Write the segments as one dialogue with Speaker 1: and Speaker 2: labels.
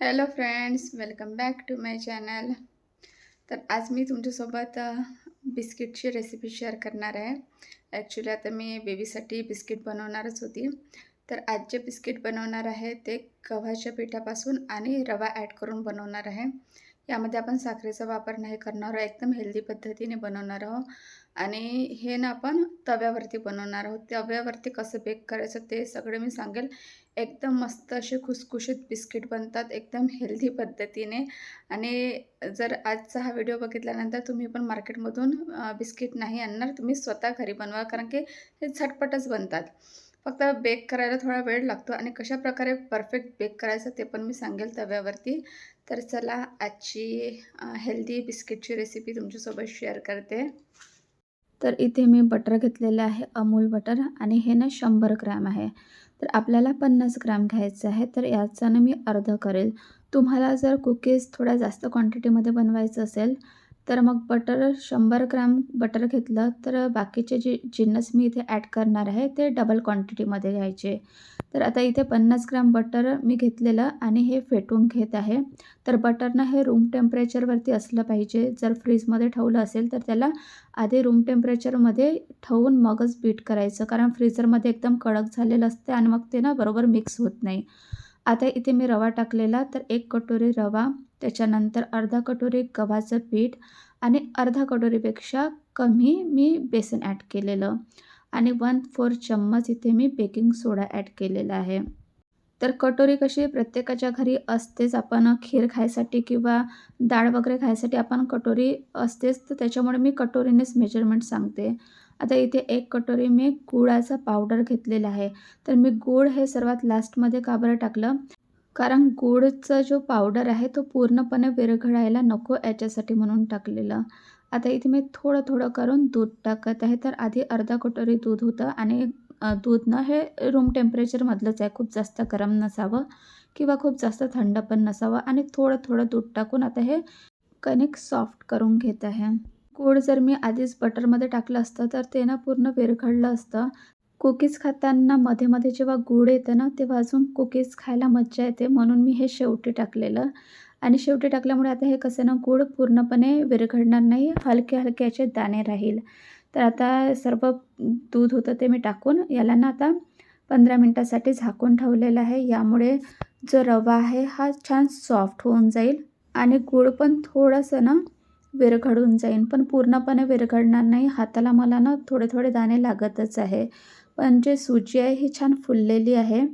Speaker 1: Hello friends welcome back to my channel तर आज मी तुमच्यासोबत बिस्किटची रेसिपी शेअर करणार आहे. ॲक्च्युली आता मी बेबीसाठी बिस्किट बनवणारच होती. तर आज जे बिस्किट बनवणार आहे ते गव्हाच्या पिठापासून आणि रवा ॲड करून बनवणार आहे. यामध्ये आपण साखरेचा वापर नाही करणार आहोत. एकदम हेल्दी पद्धतीने बनवणार आहोत. आणि हे ना आपण तव्यावरती बनवणार आहोत. तव्यावरती कसं बेक करायचं ते सगळं मी सांगेल. एकदम मस्त असे खुसखुशीत बिस्किट बनतात. एकदम हेल्दी पद्धतीने. आणि जर आजचा हा व्हिडिओ बघितल्यानंतर तुम्ही पण मार्केटमधून बिस्किट नाही आणणार. तुम्ही स्वतः घरी बनवा. कारण की हे झटपटच बनतात. फक्त बेक करायला थोडा वेळ लागतो. आणि कशा प्रकारे परफेक्ट बेक करायचं ते पण मी सांगेल तव्यावरती. तर चला आजची हेल्दी बिस्किटची रेसिपी तुमच्यासोबत शेअर करते. तर इथे मी बटर घेतलेलं आहे अमूल बटर आणि हे ना शंभर ग्रॅम आहे. तर आपल्याला पन्नास ग्रॅम घ्यायचं आहे तर याचा ना मी अर्ध करेल. तुम्हाला जर कुकीज थोड्या जास्त क्वांटिटीमध्ये बनवायचं असेल तर मग बटर शंभर ग्रॅम बटर घेतलं तर बाकीचे जे जिन्नस मी इथे ॲड करणार आहे ते डबल क्वांटिटीमध्ये घ्यायचे. तर आता इथे पन्नास ग्रॅम बटर मी घेतलेलं आणि हे फेटून घेत आहे. तर बटरनं हे रूम टेम्परेचरवरती असलं पाहिजे. जर फ्रीजमध्ये ठेवलं असेल तर त्याला आधी रूम टेम्परेचरमध्ये ठेवून मगच बीट करायचं. कारण फ्रीजरमध्ये एकदम कडक झालेलं असते आणि मग ते ना बरोबर मिक्स होत नाही. आता इथे मी रवा टाकलेला तर एक कटोरी रवा त्याच्यानंतर अर्धा कटोरी गव्हाचं पीठ आणि अर्धा कटोरीपेक्षा कमी मी बेसन ॲड केलेलं आणि वन फोर चम्मच इथे मी बेकिंग सोडा ॲड केलेला आहे. तर कटोरी कशी प्रत्येकाच्या घरी असतेच आपण खीर खायसाठी किंवा डाळ वगैरे खायसाठी आपण कटोरी असतेच तर त्याच्यामुळे मी कटोरीनेच मेजरमेंट सांगते. आता इथे एक कटोरी मी गुळाचा पावडर घेतलेला आहे. तर मी गूळ हे सर्वात लास्टमध्ये का बरं टाकलं? कारण गूळचा जो पावडर आहे तो पूर्णपणे विरघळायला नको याच्यासाठी म्हणून टाकलेलं. आता इथे मी थोडं थोडं करून दूध टाकत आहे. तर आधी अर्धा कटोरी दूध होतं आणि दूध ना हे रूम टेम्परेचरमधलंच आहे. खूप जास्त गरम नसावं किंवा खूप जास्त थंड पण नसावं. आणि थोडं थोडं दूध टाकून आता हे कणिक सॉफ्ट करून घेत आहे. गूळ जर मी आधीच बटरमध्ये टाकलं असतं तर ते ना पूर्ण विरघळलं असतं. कुकीज खाताना मध्ये मध्ये जेव्हा गूळ येतं ना तेव्हा अजून कुकीज खायला मज्जा येते. म्हणून मी हे शेवटी टाकलेलं. आणि शेवटी टाकल्यामुळे आता हे कसं ना गूळ पूर्णपणे विरघडणार नाही. हलके हलके याचे दाणे राहील. तर आता सर्व दूध होतं ते मी टाकून याला ना आता पंधरा मिनटासाठी झाकून ठेवलेलं आहे. यामुळे जो रवा आहे हा छान सॉफ्ट होऊन जाईल. आणि गूळ पण थोडंसं ना विरघडून जाईल. पण पूर्णपणे विरघडणार नाही. हाताला मला ना थोडे थोडे दाणे लागतच आहे. पण जे सुजी आहे ही छान फुललेली आहे.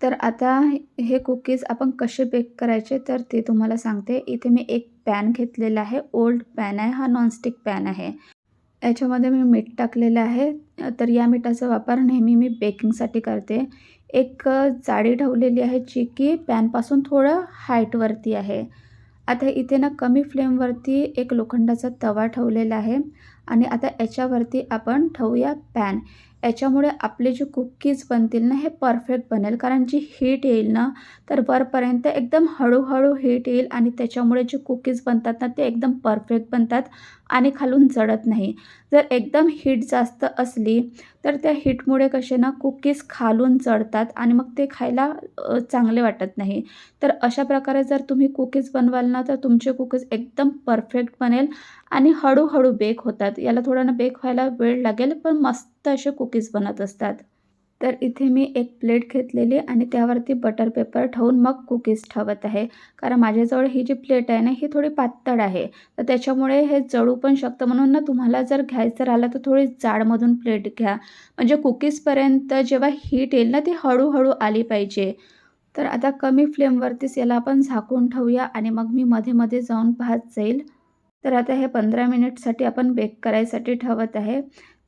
Speaker 1: तर आता हे कुकीज आपण कसे बेक करायचे तर ते तुम्हाला सांगते. इथे मी एक पॅन घेतलेला आहे ओल्ड पॅन आहे हा नॉनस्टिक पॅन आहे. याच्यामध्ये मी मीठ टाकलेलं आहे. तर या मिठाचा वापर नेहमी मी बेकिंगसाठी करते. एक जाळी ठेवलेली आहे जी की पॅनपासून थोडं हाईटवरती आहे. आता इथे ना कमी फ्लेमवरती एक लोखंडाचा तवा ठेवलेला आहे. आणि आता याच्यावरती आपण ठेवूया पॅन. याच्यामुळे आपले जे कुकीज बनतील ना हे परफेक्ट बनेल. कारण जी हीट येईल ना तर वरपर्यंत एकदम हळूहळू हीट येईल आणि त्याच्यामुळे जे कुकीज बनतात ना ते एकदम परफेक्ट बनतात आणि खालून जडत नाही. जर एकदम हीट जास्त असली तर त्या हीटमुळे कसे ना कुकीज खालून जडतात आणि मग ते खायला चांगले वाटत नाही. तर अशा प्रकारे जर तुम्ही कुकीज बनवाल ना तर तुमचे कुकीज एकदम परफेक्ट बनेल आणि हळूहळू बेक होतात. याला थोडं ना बेक व्हायला वेळ लागेल पण मस्त असे कुकीज बनत असतात. तर इथे मी एक प्लेट घेतलेली आणि त्यावरती बटर पेपर ठेवून मग कुकीज ठेवत आहे. कारण माझ्याजवळ ही जी प्लेट आहे ना ही थोडी पातळ आहे. तर त्याच्यामुळे हे जळू पण शकतं. म्हणून ना तुम्हाला जर घ्यायचं राहिलं तर थोडी जाडमधून प्लेट घ्या. म्हणजे कुकीजपर्यंत जेव्हा हीट येईल ना ती हळूहळू आली पाहिजे. तर आता कमी फ्लेमवरतीच याला आपण झाकून ठेवूया आणि मग मी मध्ये मध्ये जाऊन पाहत जाईल. तर आता हे पंधरा मिनिटसाठी आपण बेक करायसाठी ठेवत आहे.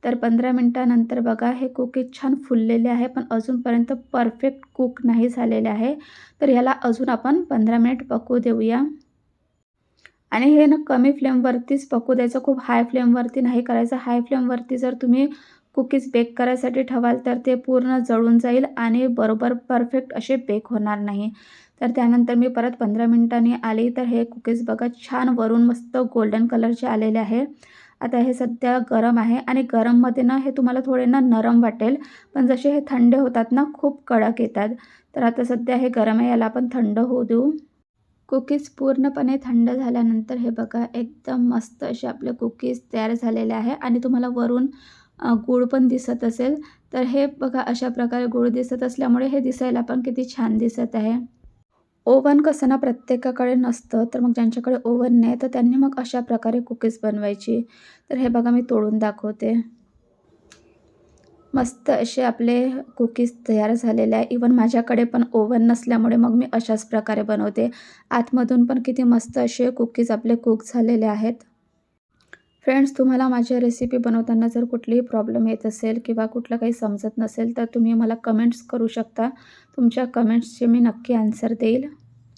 Speaker 1: तर पंधरा मिनटानंतर बघा हे कुकीज छान फुललेले आहे पण अजूनपर्यंत परफेक्ट कुक नाही झालेले आहे. तर ह्याला अजून आपण पंधरा मिनिट पकवू देऊया. आणि हे ना कमी फ्लेमवरतीच पकू द्यायचं खूप हाय फ्लेमवरती नाही करायचं. हाय फ्लेमवरती जर तुम्ही कुकीज बेक करायसाठी ठेवाल तर ते पूर्ण जळून जाईल आणि बरोबर परफेक्ट असे बेक होणार नाही. तर त्यानंतर मी परत पंधरा मिनिटांनी आली तर हे कुकीज बघा छान वरून मस्त गोल्डन कलरचे आलेले आहे. आता हे सध्या गरम आहे आणि गरममध्ये ना हे तुम्हाला थोडे ना नरम वाटेल. पण जसे हे थंड होतात ना खूप कडक येतात. तर आता सध्या हे गरम आहे याला आपण थंड होऊ देऊ. कुकीज पूर्णपणे थंड झाल्यानंतर हे बघा एकदम मस्त असे आपले कुकीज तयार झालेले आहे. आणि तुम्हाला वरून गूळ पण दिसत असेल. तर हे बघा अशा प्रकारे गूळ दिसत असल्यामुळे हे दिसायला पण किती छान दिसत आहे. ओव्हन कसं ना प्रत्येकाकडे नसतं तर मग ज्यांच्याकडे ओव्हन नाही तर त्यांनी मग अशा प्रकारे कुकीज बनवायची. तर हे बघा मी तोडून दाखवते. मस्त असे आपले कुकीज तयार झालेले आहे. इवन माझ्याकडे पण ओव्हन नसल्यामुळे मग मी अशाच प्रकारे बनवते. आतमधून पण किती मस्त असे कुकीज आपले कुक झालेले आहेत. फ्रेंड्स तुम्हाला माझ्या रेसिपी बनवताना जर कुठलीही प्रॉब्लेम येत असेल किंवा कुठलं काही समजत नसेल तर तुम्ही मला कमेंट्स करू शकता. तुमच्या कमेंट्सचे मी नक्की आन्सर देईल.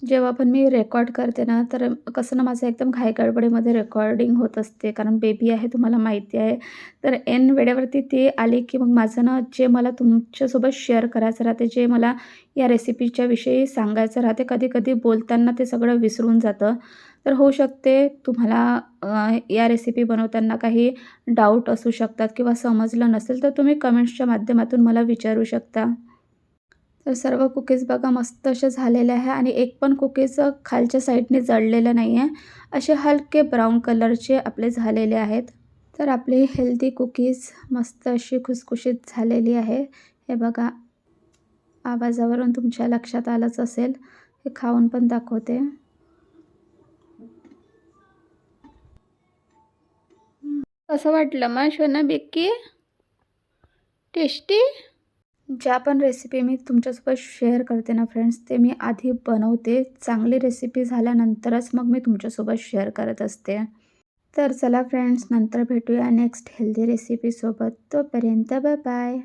Speaker 1: जेव्हा पण मी रेकॉर्ड करते ना तर कसं ना माझं एकदम घाईगडबडीमध्ये रेकॉर्डिंग होत असते कारण बेबी आहे तुम्हाला माहिती आहे. तर एन वेळेवरती ती आली की मग माझं ना जे मला तुमच्यासोबत शेअर करायचं राहते जे मला या रेसिपीच्या विषयी सांगायचं राहते कधी कधी बोलताना ते सगळं विसरून जातं. तर होऊ शकते. तुम्हाला या रेसिपी बनवताना काही डाऊट असू शकतात किंवा समजलं नसेल तर तुम्ही कमेंट्सच्या माध्यमातून मला विचारू शकता. तर सर्व कुकीज बघा मस्त असे झालेले आहे आणि एक पण कुकीज खालच्या साईडने जळलेलं नाही आहे असे हलके ब्राऊन कलरचे आपले झालेले आहेत. तर आपली हेल्दी कुकीज मस्त अशी खुसखुशीत झालेली आहे. हे बघा आवाजावरून तुमच्या लक्षात आलंच असेल. हे खाऊन पण दाखवते. कसं वाटलं मग शोना बेक्की टेस्टी? ज्या पण रेसिपी मी तुमच्यासोबत शेअर करते ना फ्रेंड्स ते मी आधी बनवते. चांगली रेसिपी झाल्यानंतरच मग मी तुमच्यासोबत शेअर करत असते. तर चला फ्रेंड्स नंतर भेटूया नेक्स्ट हेल्दी रेसिपीसोबत तोपर्यंत बाय बाय